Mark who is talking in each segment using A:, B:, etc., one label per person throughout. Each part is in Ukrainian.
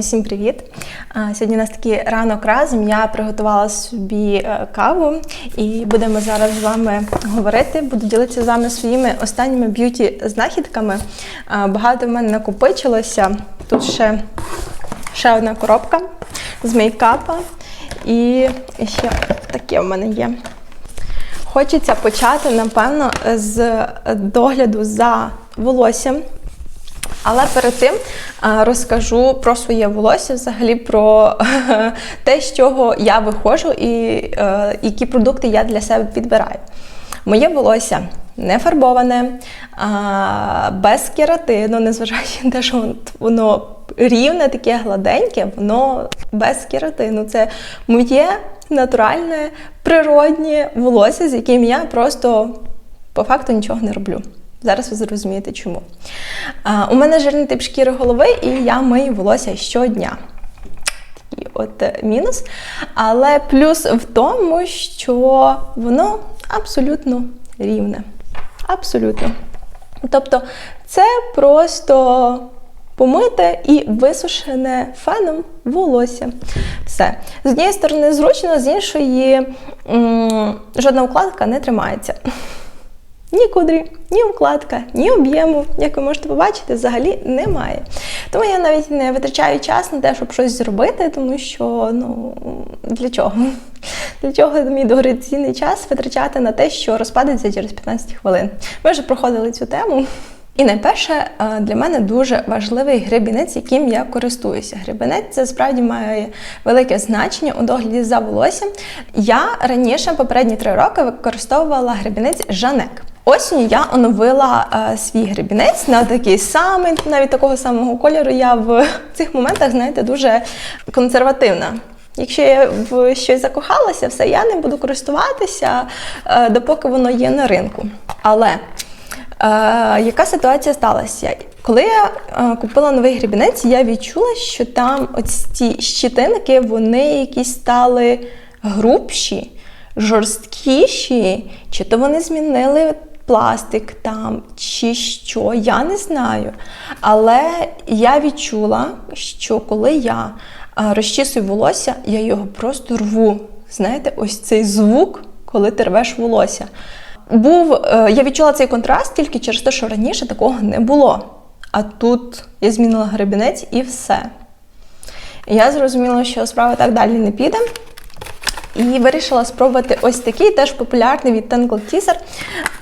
A: Усім привіт! Сьогодні у нас такий ранок разом. Я приготувала собі е, каву і будемо зараз з вами говорити. Буду ділитися з вами своїми останніми б'юті знахідками. Багато в мене накопичилося. Тут ще, ще одна коробка з мейкапа. І ще таке в мене є. Хочеться почати, напевно, з догляду за волоссям. Але перед тим розкажу про своє волосся, взагалі про те, з чого я виходжу і е, які продукти я для себе підбираю. Моє волосся не фарбоване, без кератину, незважаючи на те, що воно рівне, таке гладеньке, воно без кератину. Це моє натуральне, природнє волосся, з яким я просто по факту нічого не роблю. Зараз ви зрозумієте чому. А, у мене жирний тип шкіри голови, і я мию волосся щодня. Такий от е, мінус. Але плюс в тому, що воно абсолютно рівне. Абсолютно. Тобто це просто помите і висушене феном волосся. Все. З однієї сторони зручно, з іншої м- жодна укладка не тримається. Ні кудрі, ні укладка, ні об'єму, як ви можете побачити, взагалі немає. Тому я навіть не витрачаю час на те, щоб щось зробити, тому що ну для чого? Для чого мій дорогоцінний час витрачати на те, що розпадеться через 15 хвилин? Ми вже проходили цю тему. І найперше для мене дуже важливий гребінець, яким я користуюся. Гребінець це справді має велике значення у догляді за волоссям. Я раніше, попередні три роки, використовувала гребінець Жанек. Осінню я оновила е, свій гребінець на такий самий, навіть такого самого кольору. Я в цих моментах, знаєте, дуже консервативна. Якщо я в щось закохалася, все, я не буду користуватися, е, допоки воно є на ринку. Але е, яка ситуація сталася? Коли я е, купила новий гребінець, я відчула, що там ось ці щитинки, вони якісь стали грубші, жорсткіші, чи то вони змінили пластик там чи що, я не знаю. Але я відчула, що коли я розчісую волосся, я його просто рву. Знаєте, ось цей звук, коли ти рвеш волосся. Був, е, Я відчула цей контраст тільки через те, що раніше такого не було. А тут я змінила гребінець і все. Я зрозуміла, що справа так далі не піде. І вирішила спробувати ось такий теж популярний від Tangle Teaser.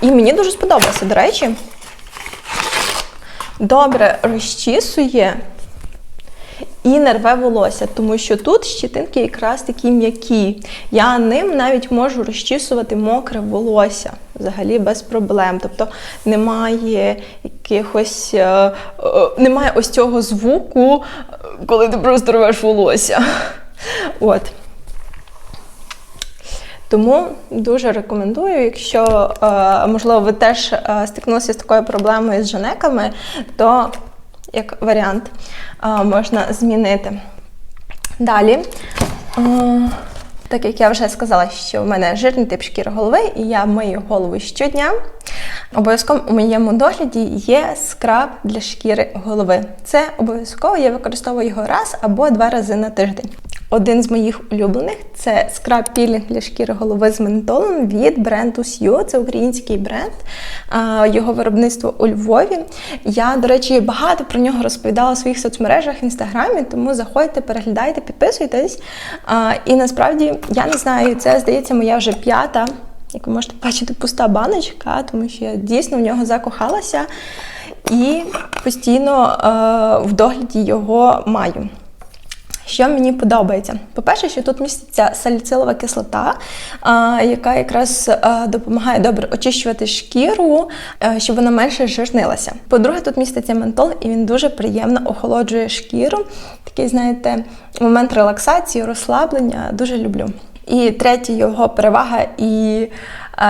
A: І мені дуже сподобався, до речі. Добре розчісує і не рве волосся, тому що тут щитинки якраз такі м'які. Я ним навіть можу розчісувати мокре волосся взагалі без проблем. Тобто немає якихось, е, е, немає ось цього звуку, коли ти просто рвеш волосся. От. Тому дуже рекомендую, якщо, е, можливо, ви теж е, стикнулися з такою проблемою з жанеками, то як варіант е, можна змінити. Далі, так як я вже сказала, що в мене жирний тип шкіри голови, і я мию голову щодня. Обов'язково у моєму догляді є скраб для шкіри голови. Це обов'язково я використовую його раз або два рази на тиждень. Один з моїх улюблених це скраб пілінг для шкіри голови з ментолом від бренду Сью. Це український бренд, його виробництво у Львові. Я, до речі, багато про нього розповідала у своїх соцмережах в інстаграмі, тому заходьте, переглядайте, підписуйтесь. І насправді я не знаю, це здається моя вже п'ята. Як ви можете бачити, пуста баночка, тому що я дійсно в нього закохалася і постійно е, в догляді його маю. Що мені подобається? По-перше, що тут міститься саліцилова кислота, яка якраз допомагає добре очищувати шкіру, щоб вона менше жирнилася. По-друге, тут міститься ментол, і він дуже приємно охолоджує шкіру. Такий, знаєте, момент релаксації, розслаблення дуже люблю. І третя його перевага і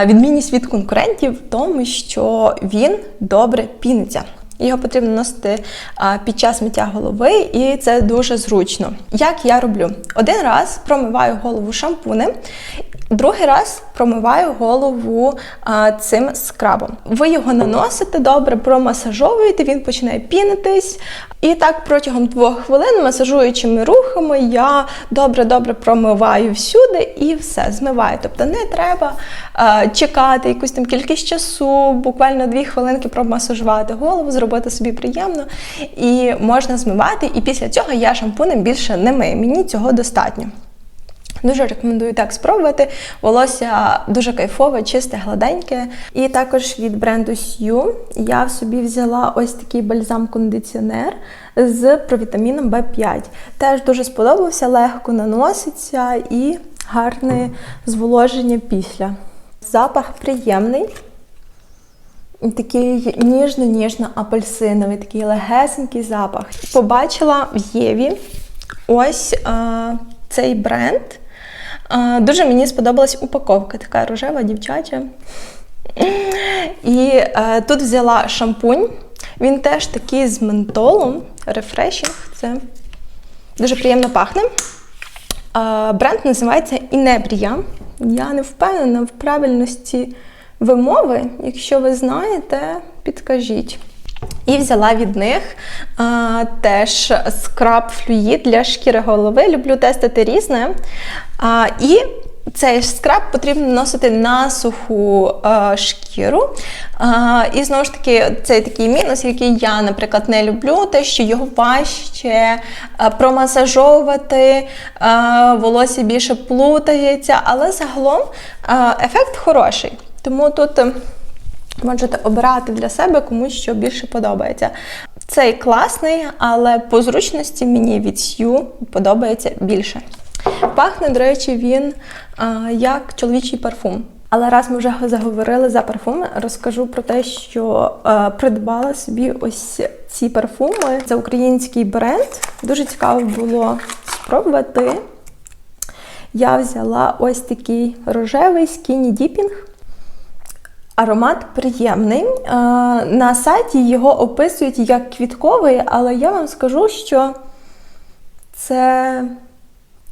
A: відмінність від конкурентів в тому, що він добре піниться. Його потрібно носити під час миття голови, і це дуже зручно. Як я роблю? Один раз промиваю голову шампунем, Другий раз промиваю голову цим скрабом. Ви його наносите добре, промасажовуєте, він починає пінитись. І так протягом двох хвилин масажуючими рухами я добре-добре промиваю всюди і все змиваю. Тобто не треба чекати якусь там кількість часу, буквально дві хвилинки промасажувати голову, зробити собі приємно. І можна змивати. І після цього я шампунем більше не мию. Мені цього достатньо. Дуже рекомендую так спробувати. Волосся дуже кайфове, чисте, гладеньке. І також від бренду Sue я собі взяла ось такий бальзам-кондиціонер з провітаміном B5. Теж дуже сподобався, легко наноситься і гарне зволоження після. Запах приємний. Такий ніжно-ніжно-апельсиновий, такий легесенький запах. Побачила в Єві ось а, цей бренд. А, дуже мені сподобалась упаковка, така рожева, дівчача. І а, тут взяла шампунь. Він теж такий з ментолом, рефрешінг. Це дуже приємно пахне. А, бренд називається Інебрія. Я не впевнена в правильності вимови. Якщо ви знаєте, підкажіть. І взяла від них а, теж скраб флюїд для шкіри голови. Люблю тестити різне. А, і цей скраб потрібно наносити на суху а, шкіру. А, і знову ж таки, цей такий мінус, який я, наприклад, не люблю, те, що його важче промасажовувати, а, волосся більше плутається, але загалом а, ефект хороший. Тому тут. Можете обирати для себе комусь, що більше подобається. Цей класний, але по зручності мені від Сью подобається більше. Пахне, до речі, він а, як чоловічий парфум. Але раз ми вже заговорили за парфуми, розкажу про те, що а, придбала собі ось ці парфуми. Це український бренд. Дуже цікаво було спробувати. Я взяла ось такий рожевий скіні діпінг. Аромат приємний. На сайті його описують як квітковий, але я вам скажу, що це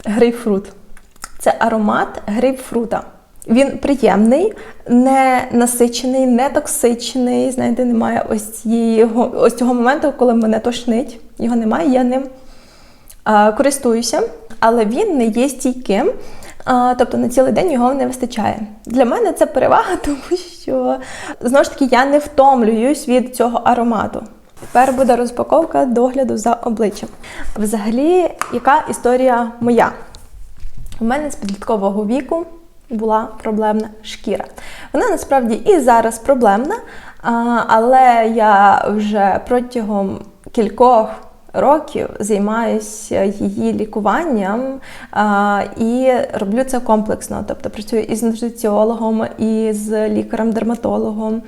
A: грейпфрут. Це аромат грейпфрута. Він приємний, не насичений, не токсичний. Знаєте, немає ось цієї, ось цього моменту, коли мене тошнить. Його немає, я ним а, користуюся, але він не є стійким. А, тобто на цілий день його не вистачає. Для мене це перевага, тому що знову ж таки я не втомлююсь від цього аромату. Тепер буде розпаковка догляду за обличчям. Взагалі, яка історія моя? У мене з підліткового віку була проблемна шкіра. Вона насправді і зараз проблемна, але я вже протягом кількох років займаюся її лікуванням і роблю це комплексно. Тобто працюю із нутриціологом, і з лікарем-дерматологом,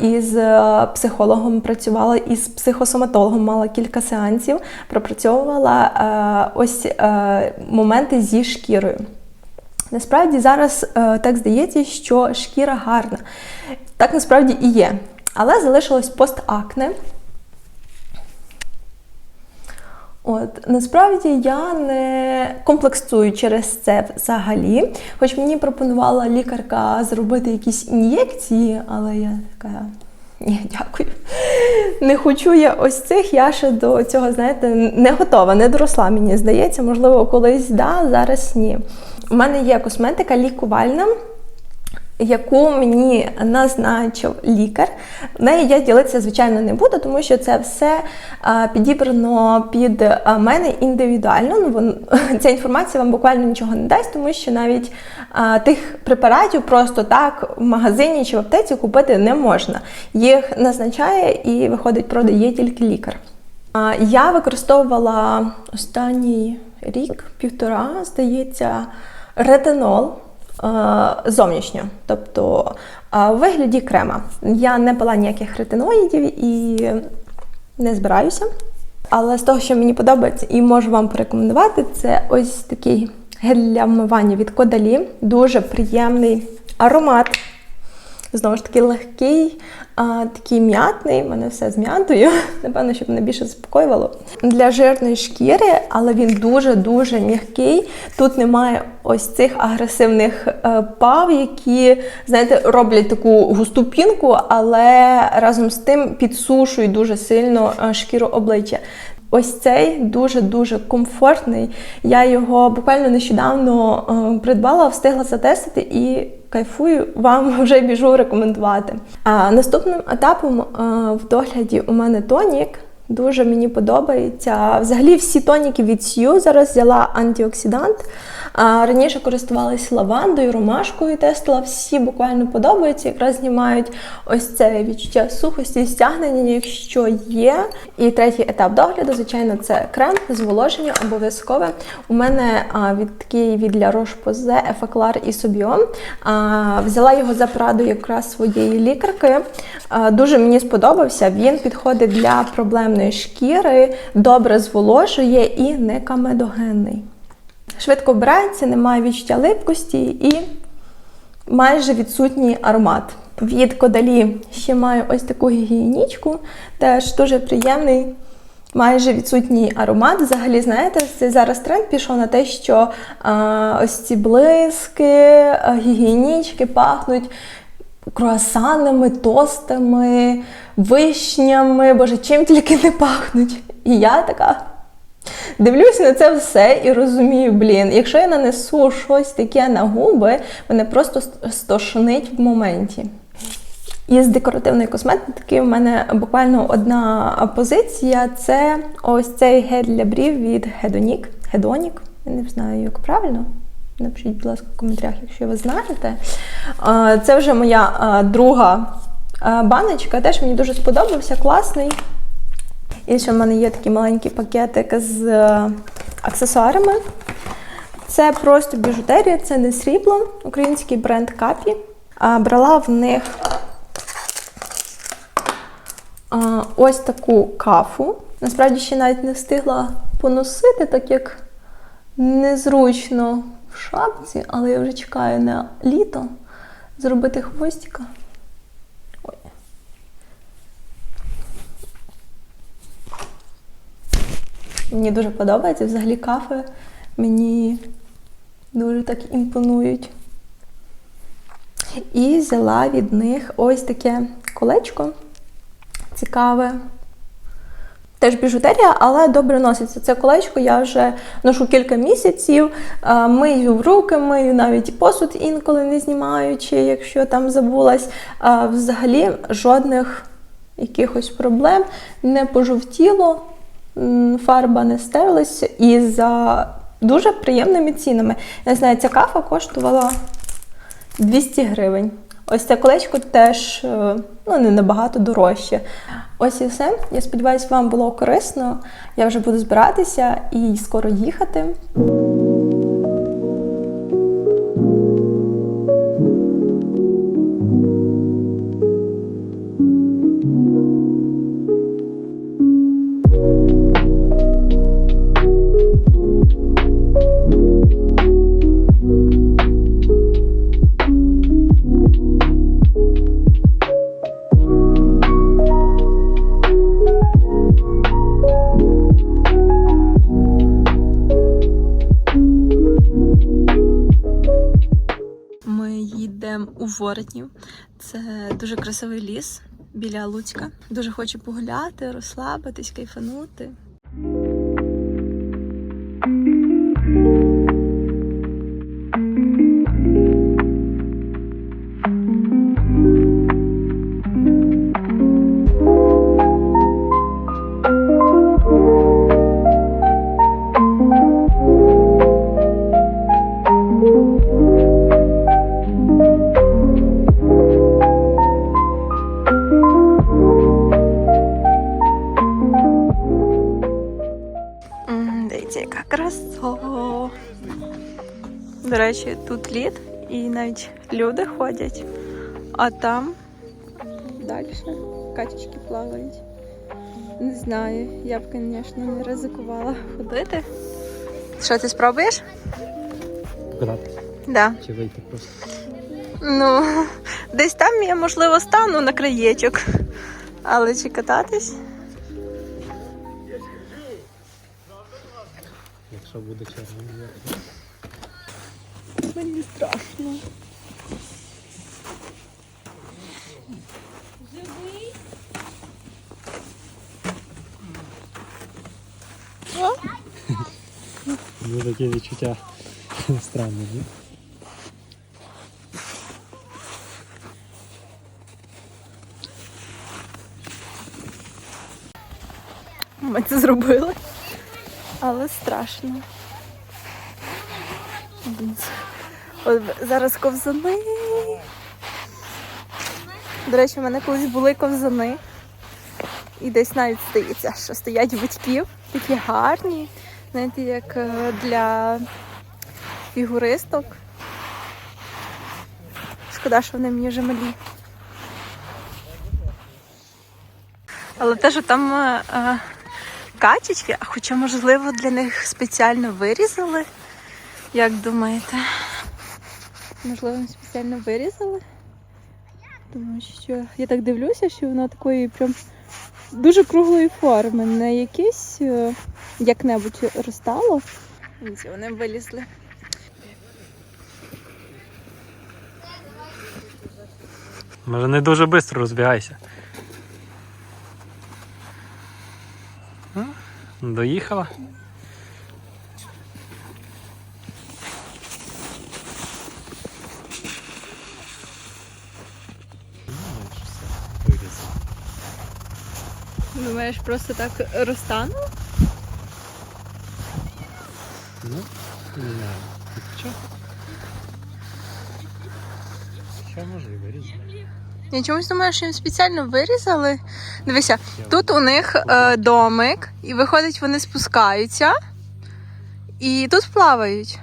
A: і з психологом працювала, і з психосоматологом мала кілька сеансів, пропрацьовувала а, ось а, моменти зі шкірою. Насправді зараз так здається, що шкіра гарна. Так насправді і є. Але залишилось постакне. От насправді я не комплексую через це взагалі. Хоч мені пропонувала лікарка зробити якісь ін'єкції, але я така. Ні, дякую. Не хочу я ось цих, я ще до цього, знаєте, не готова, не доросла, мені здається, можливо, колись да, зараз ні. У мене є косметика лікувальна яку мені назначив лікар. Нею я ділитися, звичайно, не буду, тому що це все підібрано під мене індивідуально. Ну, Ця інформація вам буквально нічого не дасть, тому що навіть тих препаратів просто так в магазині чи в аптеці купити не можна. Їх назначає і виходить, продає тільки лікар. Я використовувала останній рік, півтора, здається, ретинол. Е, зовнішньо, тобто в вигляді крема. Я не пила ніяких ретиноїдів і не збираюся. Але з того, що мені подобається, і можу вам порекомендувати, це ось такий гель для вмивання від Кодалі. Дуже приємний аромат. Знову ж таки, легкий, а, такий м'ятний. У мене все з м'ятою. Напевно, щоб мене більше заспокоювало. Для жирної шкіри, але він дуже-дуже м'який. Тут немає ось цих агресивних е, пав, які, знаєте, роблять таку густу пінку, але разом з тим підсушують дуже сильно е, шкіру обличчя. Ось цей дуже-дуже комфортний. Я його буквально нещодавно е, придбала, встигла затестити і кайфую, вам вже біжу рекомендувати. А наступним етапом е, в догляді у мене тонік. Дуже мені подобається. Взагалі всі тоніки від Сью зараз взяла антиоксидант. Раніше користувалась лавандою, ромашкою тестила. Всі буквально подобаються, якраз знімають ось це відчуття сухості, стягнення, якщо є. І третій етап догляду, звичайно, це крем, зволоження обов'язкове. У мене від такий від La Roche-Posay і Собіон. Взяла його за порадою якраз своєї лікарки. Дуже мені сподобався. Він підходить для проблемної шкіри, добре зволожує і не камедогенний. Швидко вбирається, немає відчуття липкості і майже відсутній аромат. Від Кодалі ще маю ось таку гігієнічку, теж дуже приємний, майже відсутній аромат. Взагалі, знаєте, зараз тренд пішов на те, що а, ось ці блиски, гігієнічки пахнуть круасанами, тостами, вишнями, боже, чим тільки не пахнуть. І я така. Дивлюся на це все і розумію, блін, якщо я нанесу щось таке на губи, мене просто стошнить в моменті. Із декоративної косметики в мене буквально одна позиція це ось цей гель для брів від Hedonic. Hedonic, я не знаю, як правильно. Напишіть, будь ласка, в коментарях, якщо ви знаєте. Це вже моя друга баночка, теж мені дуже сподобався, класний. І ще в мене є такий маленький пакетик з е, аксесуарами. Це просто біжутерія, це не срібло, український бренд Капі. Брала в них ось таку кафу. Насправді ще навіть не встигла поносити, так як незручно шапці, але я вже чекаю на літо зробити хвостика. Ой. Мені дуже подобається. Взагалі кафе мені дуже так імпонують. І взяла від них ось таке колечко цікаве. Теж біжутерія, але добре носиться. Це колечко я вже ношу кілька місяців, а, мию руки, мию навіть посуд інколи не знімаючи, якщо там забулась. Взагалі жодних якихось проблем не пожовтіло, фарба не стерлася і за дуже приємними цінами. Я знаю, ця кафа коштувала 200 гривень. Ось це колечко теж е, ну, не набагато дорожче. Ось і все. Я сподіваюся, вам було корисно. Я вже буду збиратися і скоро їхати. Воротнів. Це дуже красивий ліс біля Луцька. Дуже хочу погуляти, розслабитись, кайфанути. Речі, тут лід і навіть люди ходять, а там далі качечки плавають. Не знаю, я б, звісно, не ризикувала ходити. Що ти спробуєш?
B: Покататися
A: Да.
B: чи вийти просто.
A: Ну, десь там я, можливо, стану на краєчок. Але чи кататись?
B: Якщо буде червоний.
A: Мені страшно. Живий?
B: Ну такі відчуття странні, ні?
A: Ми це зробили. Але страшно. От зараз ковзани. До речі, в мене колись були ковзани. І десь навіть стається, що стоять батьків, такі гарні, знаєте, як е, для фігуристок. Шкода, що вони мені вже малі. Але те, що там е, е, качечки, а хоча, можливо, для них спеціально вирізали. Як думаєте? Можливо, спеціально вирізали? Тому що я так дивлюся, що воно такої прям дуже круглої форми, не якесь е, як-небудь розтало. Вони вилізли.
B: Може не дуже швидко розбігайся. Доїхала?
A: Думаєш, просто так розтану?
B: Ну, не знаю. Що? Що може і вирізати?
A: Я чомусь думаю, що їм спеціально вирізали. Дивися, тут у них е, домик, і виходить, вони спускаються і тут плавають.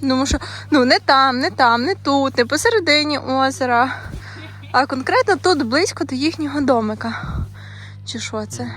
A: Тому що ну не там, не там, не тут, не посередині озера, а конкретно тут близько до їхнього домика. Чи що це?